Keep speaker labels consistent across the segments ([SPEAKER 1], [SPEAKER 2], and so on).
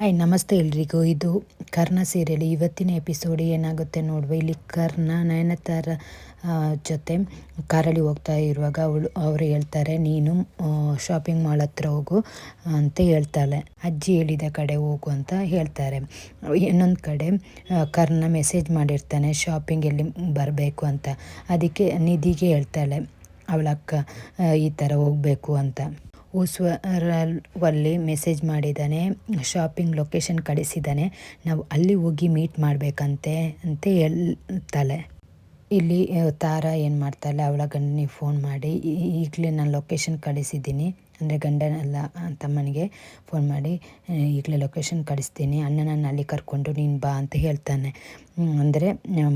[SPEAKER 1] Hi, ನಮಸ್ತೆ ಎಲ್ರಿಗೂ. ಇದು ಕರ್ಣ ಸೀರಿಯಲ್. ಇವತ್ತಿನ ಎಪಿಸೋಡ್ ಏನಾಗುತ್ತೆ ನೋಡುವ. ಇಲ್ಲಿ ಕರ್ಣ, ನಯನತಾರ ಜೊತೆ ಕಾರಲ್ಲಿ ಹೋಗ್ತಾ ಇರುವಾಗ ಅವಳು, ಅವರು ಹೇಳ್ತಾರೆ, ನೀನು ಶಾಪಿಂಗ್ ಮಾಲ್ ಹತ್ರ ಹೋಗು ಅಂತ ಹೇಳ್ತಾಳೆ. ಅಜ್ಜಿ ಹೇಳಿದ ಕಡೆ ಹೋಗು ಅಂತ ಹೇಳ್ತಾರೆ. ಇನ್ನೊಂದು ಕಡೆ ಕರ್ಣ ಮೆಸೇಜ್ ಮಾಡಿರ್ತಾನೆ ಶಾಪಿಂಗ್ ಎಲ್ಲಿ ಬರಬೇಕು ಅಂತ ಅದಕ್ಕೆ ನಿಧಿಗೆ ಹೇಳ್ತಾಳೆ, ಅವಳಕ್ಕ ಈ ಥರ ಹೋಗಬೇಕು ಅಂತ. ಉಸ್ವರಲ್ಲಿ ಮೆಸೇಜ್ ಮಾಡಿದ್ದಾನೆ, ಶಾಪಿಂಗ್ ಲೊಕೇಶನ್ ಕಳಿಸಿದ್ದಾನೆ, ನಾವು ಅಲ್ಲಿ ಹೋಗಿ ಮೀಟ್ ಮಾಡಬೇಕಂತೆ ಅಂತ ಹೇಳ್ತಾಳೆ. ಇಲ್ಲಿ ತಾರ ಏನು ಮಾಡ್ತಾಳೆ, ಅವಳ ಗಂಡನಿಗೆ ಫೋನ್ ಮಾಡಿ ಈಗಲೇ ನಾನು ಲೊಕೇಶನ್ ಕಳಿಸಿದ್ದೀನಿ, ಅಂದರೆ ಗಂಡನಲ್ಲ ತಮ್ಮನಿಗೆ ಫೋನ್ ಮಾಡಿ ಈಗಲೇ ಲೊಕೇಶನ್ ಕಳಿಸ್ತೀನಿ, ಅಣ್ಣನನ್ನು ಅಲ್ಲಿ ಕರ್ಕೊಂಡು ನೀನು ಬಾ ಅಂತ ಹೇಳ್ತಾನೆ ಅಂದರೆ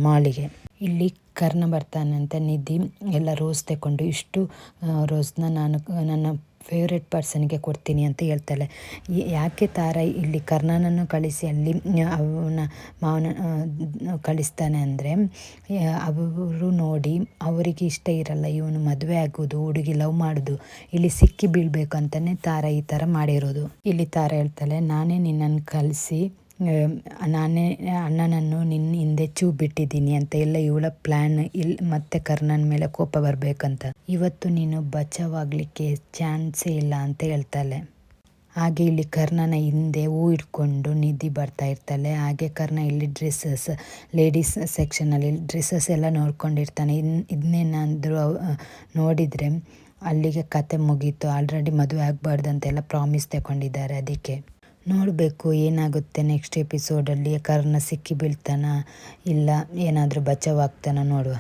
[SPEAKER 1] ಮಾಲಿಗೆ ಇಲ್ಲಿ ಕರ್ಣ ಬರ್ತಾನೆ ಅಂತ ನಿಧಿ ಎಲ್ಲ ರೋಸ್ ತಗೊಂಡು ಇಷ್ಟು ರೋಸ್ನ ನಾನು, ನನ್ನ ಫೇವ್ರೆಟ್ ಪರ್ಸನ್ಗೆ ಕೊಡ್ತೀನಿ ಅಂತ ಹೇಳ್ತಾಳೆ. ಯಾಕೆ ತಾರ ಇಲ್ಲಿ ಕರ್ಣನನ್ನು ಕಳಿಸಿ ಅಲ್ಲಿ ಅವನ ಮಾವನ ಕಳಿಸ್ತಾನೆ ಅಂದರೆ ಅವರು ನೋಡಿ ಅವರಿಗೆ ಇಷ್ಟ ಇರಲ್ಲ, ಇವನು ಮದುವೆ ಆಗೋದು ಹುಡುಗಿ ಲವ್ ಮಾಡೋದು ಇಲ್ಲಿ ಸಿಕ್ಕಿ ಬೀಳಬೇಕು ಅಂತಲೇ ತಾರ ಈ ಥರ ಮಾಡಿರೋದು. ಇಲ್ಲಿ ತಾರ ಹೇಳ್ತಾಳೆ, ನಾನೇ ನಿನ್ನನ್ನು ಕಲಿಸಿ ನಾನೇ, ಅಣ್ಣನನ್ನು ನಿನ್ನ ಹಿಂದೆ ಚೂ ಬಿಟ್ಟಿದ್ದೀನಿ ಅಂತ ಎಲ್ಲ ಇವಳ ಪ್ಲ್ಯಾನ್ ಇಲ್ಲಿ ಮತ್ತೆ ಕರ್ಣನ ಮೇಲೆ ಕೋಪ ಬರಬೇಕಂತ. ಇವತ್ತು ನೀನು ಬಚಾವಾಗಲಿಕ್ಕೆ ಚಾನ್ಸೇ ಇಲ್ಲ ಅಂತ ಹೇಳ್ತಾಳೆ. ಹಾಗೆ ಇಲ್ಲಿ ಕರ್ಣನ ಹಿಂದೆ ಹೂ ಇಟ್ಕೊಂಡು ನಿಧಿ ಬರ್ತಾ ಇರ್ತಾಳೆ. ಹಾಗೆ ಕರ್ಣ ಇಲ್ಲಿ ಡ್ರೆಸ್ಸಸ್ ಲೇಡೀಸ್ ಸೆಕ್ಷನಲ್ಲಿ ಡ್ರೆಸ್ಸಸ್ ಎಲ್ಲ ನೋಡ್ಕೊಂಡಿರ್ತಾನೆ. ಇನ್ ಇದನ್ನೇನಾದರೂ ನೋಡಿದರೆ ಅಲ್ಲಿಗೆ ಕತೆ ಮುಗೀತು. ಆಲ್ರೆಡಿ ಮದುವೆ ಆಗಬಾರ್ದು ಅಂತೆಲ್ಲ ಪ್ರಾಮಿಸ್ ತಗೊಂಡಿದ್ದಾರೆ ಅದಕ್ಕೆ. ನೋಡಬೇಕು ಏನಾಗುತ್ತೆ ನೆಕ್ಸ್ಟ್ ಎಪಿಸೋಡಲ್ಲಿ ಕರ್ಣ ಸಿಕ್ಕಿ ಬೀಳ್ತಾನ ಇಲ್ಲ ಏನಾದರೂ ಬಚಾವಾಗ್ತಾನ ನೋಡುವ.